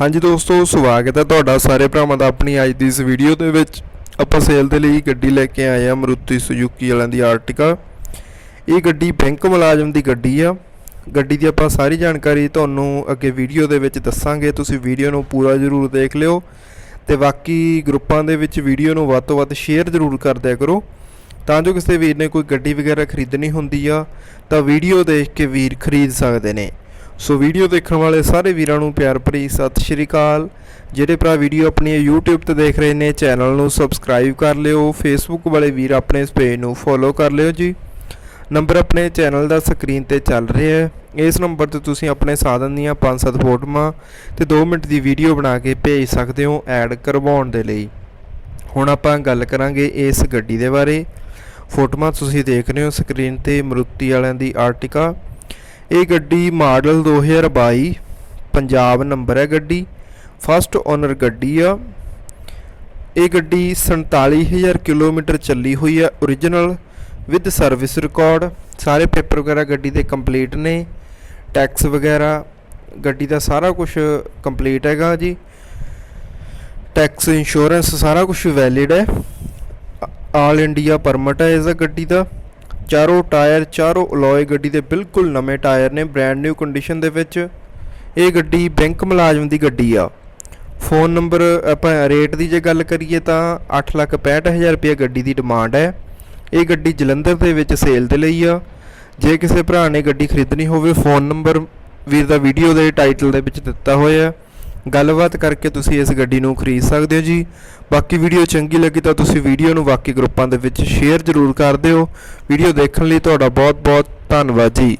ਹਾਂਜੀ ਦੋਸਤੋ, ਸਵਾਗਤ ਹੈ ਤੁਹਾਡਾ ਸਾਰੇ ਭਰਾਵਾਂ ਦਾ ਆਪਣੀ ਅੱਜ ਦੀ ਇਸ ਵੀਡੀਓ ਦੇ ਵਿੱਚ। ਆਪਾਂ ਸੇਲ ਦੇ ਲਈ ਗੱਡੀ ਲੈ ਕੇ ਆਏ ਆ ਮਰੂਤੀ ਸੁਜ਼ੂਕੀ ਵਾਲਿਆਂ ਦੀ ਆਰਟਿਕਾ ਇਹ ਗੱਡੀ ਬੈਂਕ ਮੁਲਾਜ਼ਮ ਦੀ ਗੱਡੀ ਆ। ਗੱਡੀ ਦੀ ਆਪਾਂ ਸਾਰੀ ਜਾਣਕਾਰੀ ਤੁਹਾਨੂੰ ਅੱਗੇ ਵੀਡੀਓ ਦੇ ਵਿੱਚ ਦੱਸਾਂਗੇ। ਤੁਸੀਂ ਵੀਡੀਓ ਨੂੰ ਪੂਰਾ ਜ਼ਰੂਰ ਦੇਖ ਲਿਓ ਤੇ ਬਾਕੀ ਗਰੁੱਪਾਂ ਦੇ ਵਿੱਚ ਵੀਡੀਓ ਨੂੰ ਵੱਧ ਤੋਂ ਵੱਧ ਸ਼ੇਅਰ ਜ਼ਰੂਰ ਕਰਦਿਆ ਕਰੋ। ਤਾਂ ਜੋ ਕਿਸੇ ਵੀਰ ਨੇ ਕੋਈ ਗੱਡੀ ਵਗੈਰਾ ਖਰੀਦਣੀ ਹੁੰਦੀ ਆ, ਤਾਂ ਵੀਡੀਓ ਦੇਖ ਕੇ ਵੀਰ ਖਰੀਦ ਸਕਦੇ ਨੇ। ਸੋ ਵੀਡੀਓ ਦੇਖਣ ਵਾਲੇ ਸਾਰੇ ਵੀਰਾਂ ਨੂੰ ਪਿਆਰ ਭਰੀ ਸਤਿ ਸ਼੍ਰੀ ਅਕਾਲ। ਜਿਹੜੇ ਭਰਾ ਵੀਡੀਓ ਆਪਣੀ YouTube ਤੇ ਦੇਖ ਰਹੇ ਨੇ, ਚੈਨਲ ਨੂੰ ਸਬਸਕ੍ਰਾਈਬ ਕਰ ਲਿਓ, Facebook ਵਾਲੇ ਵੀਰ ਆਪਣੇ ਇਸ ਪੇਜ ਨੂੰ ਫੋਲੋ ਕਰ ਲਿਓ ਜੀ। ਨੰਬਰ ਆਪਣੇ ਚੈਨਲ ਦਾ ਸਕਰੀਨ ਤੇ ਚੱਲ ਰਿਹਾ ਹੈ। ਇਸ ਨੰਬਰ ਤੇ ਤੁਸੀਂ ਆਪਣੇ ਸਾਧਨ ਦੀਆਂ 5-7 ਫੋਟੋਆਂ ਤੇ 2 ਮਿੰਟ ਦੀ ਵੀਡੀਓ ਬਣਾ ਕੇ ਭੇਜ ਸਕਦੇ ਹੋ ਐਡ ਕਰਵਾਉਣ ਦੇ ਲਈ। ਹੁਣ ਆਪਾਂ ਗੱਲ ਕਰਾਂਗੇ ਇਸ ਗੱਡੀ ਦੇ ਬਾਰੇ। ਫੋਟੋਆਂ ਤੁਸੀਂ ਦੇਖ ਰਹੇ ਹੋ ਸਕਰੀਨ ਤੇ ਮਰੂਤੀ ਵਾਲਿਆਂ ਦੀ ਆਰਟਿਕਾ। ਇਹ ਗੱਡੀ ਮਾਡਲ 2022 ਪੰਜਾਬ ਨੰਬਰ ਹੈ ਗੱਡੀ। ਫਸਟ ਓਨਰ ਗੱਡੀ ਆ। ਇਹ ਗੱਡੀ 47000 ਕਿਲੋਮੀਟਰ ਚੱਲੀ ਹੋਈ ਆ origignal with service record paper paper ਵਗੈਰਾ ਗੱਡੀ ਦੇ ਕੰਪਲੀਟ ਨੇ। ਟੈਕਸ ਵਗੈਰਾ, ਗੱਡੀ ਦਾ ਸਾਰਾ ਕੁਝ ਕੰਪਲੀਟ ਹੈਗਾ ਜੀ। ਟੈਕਸ ਇੰਸ਼ੋਰੈਂਸ ਸਾਰਾ ਕੁਝ ਵੈਲਿਡ ਹੈ। ਆਲ ਇੰਡੀਆ ਪਰਮਿਟ ਹੈ ਇਸ ਗੱਡੀ ਦਾ। ਚਾਰੋਂ ਟਾਇਰ ਚਾਰੋਂ ਅਲੋਏ ਗੱਡੀ ਦੇ ਬਿਲਕੁਲ ਨਵੇਂ ਟਾਇਰ ਨੇ ਬ੍ਰੈਂਡ ਨਿਊ ਕੰਡੀਸ਼ਨ ਦੇ ਵਿੱਚ। ਇਹ ਗੱਡੀ ਬੈਂਕ ਮੁਲਾਜ਼ਮ ਦੀ ਗੱਡੀ ਆ। ਫੋਨ ਨੰਬਰ ਆਪਾਂ ਰੇਟ ਦੀ ਜੇ ਗੱਲ ਕਰੀਏ ਤਾਂ 865000 ਰੁਪਏ ਗੱਡੀ ਦੀ ਡਿਮਾਂਡ ਹੈ। ਇਹ ਗੱਡੀ ਜਲੰਧਰ ਦੇ ਵਿੱਚ ਸੇਲ ਦੇ ਲਈ ਆ। ਜੇ ਕਿਸੇ ਭਰਾ ਨੇ ਗੱਡੀ ਖਰੀਦਣੀ ਹੋਵੇ, ਫੋਨ ਨੰਬਰ ਵੀਰ ਦਾ ਵੀਡੀਓ ਦੇ ਟਾਈਟਲ ਦੇ ਵਿੱਚ ਦਿੱਤਾ ਹੋਇਆ। ਹੈ ਗੱਲਬਾਤ ਕਰਕੇ ਤੁਸੀਂ ਇਸ ਗੱਡੀ ਨੂੰ ਖਰੀਦ ਸਕਦੇ ਹੋ ਜੀ। ਬਾਕੀ ਵੀਡੀਓ ਚੰਗੀ ਲੱਗੀ ਤਾਂ ਤੁਸੀਂ ਵੀਡੀਓ ਨੂੰ ਬਾਕੀ ਗਰੁੱਪਾਂ ਦੇ ਵਿੱਚ ਸ਼ੇਅਰ ਜ਼ਰੂਰ ਕਰ ਦਿਓ। ਵੀਡੀਓ ਦੇਖਣ ਲਈ ਤੁਹਾਡਾ ਬਹੁਤ ਬਹੁਤ ਧੰਨਵਾਦ ਜੀ।